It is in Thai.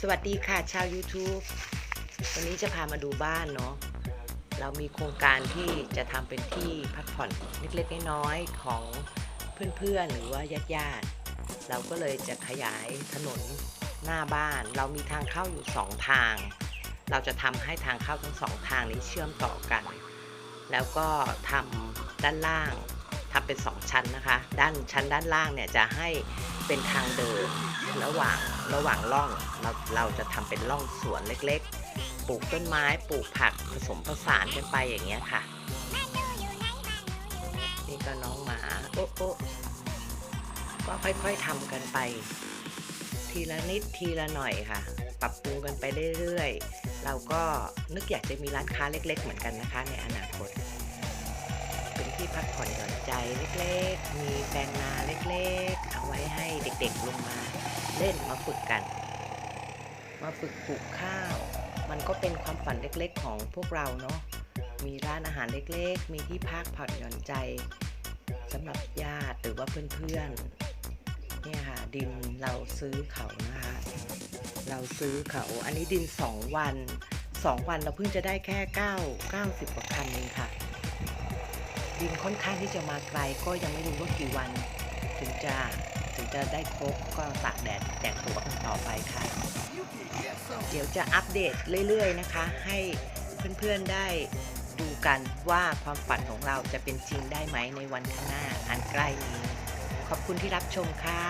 สวัสดีค่ะชาว YouTube วันนี้จะพามาดูบ้านเนาะ เรามีโครงการที่จะทำเป็นที่พักผ่อนเล็กๆน้อยๆของเพื่อนๆ หรือว่าญาติๆ เราก็เลยจะขยายถนนหน้าบ้าน เรามีทางเข้าอยู่สองทาง เราจะทำให้ทางเข้าทั้งสองทางนี้เชื่อมต่อกัน แล้วก็ทำด้านล่าง ทำเป็นสองชั้นนะคะ ด้านชั้นด้านล่างเนี่ยจะให้เป็นทางเดินระหว่างระหว่างร่องเราเราจะทำเป็นร่องสวนเล็กๆ ปลูกต้นไม้ปลูกผักผสมผสานกันไปอย่างเงี้ยค่ะ นี่ก็น้องหมาโอ๊ะโอ๊ะก็ค่อยๆทำกันไป ทีละนิดทีละหน่อยค่ะ ปรับปรุงกันไปเรื่อยๆ เราก็นึกอยากจะมีร้านค้าเล็ก ๆ เหมือนกันนะคะ ในอนาคต ที่พักผ่อนหย่อนใจเล็กๆ มีแปลงนาเล็กๆ เอาไว้ให้เด็กๆลงมา เล่นมาฝึกกัน มาฝึกปลูกข้าว มันก็เป็นความฝันเล็กๆ ของพวกเราเนาะ มีร้านอาหารเล็กๆ มีที่พักผ่อนหย่อนใจสำหรับญาติหรือว่าเพื่อนๆ เนี่ยค่ะดินเราซื้อเขานะคะ เราซื้อเขา อันนี้ดิน 2 วัน 2 วันเราเพิ่งจะได้แค่ 9 90กว่าคันเองค่ะ บินค่อนข้างที่จะมาไกลก็ยังไม่รู้ว่ากี่วัน ถึงจะถึงจะได้ครบก็ตากแดดแจกตัวกันต่อไปค่ะ เดี๋ยวจะอัปเดตเรื่อยๆนะคะ ให้เพื่อนๆได้ดูกันว่าความฝันของเราจะเป็นจริงได้ไหมในวันข้างหน้าอันใกล้นี้ ขอบคุณที่รับชมค่ะ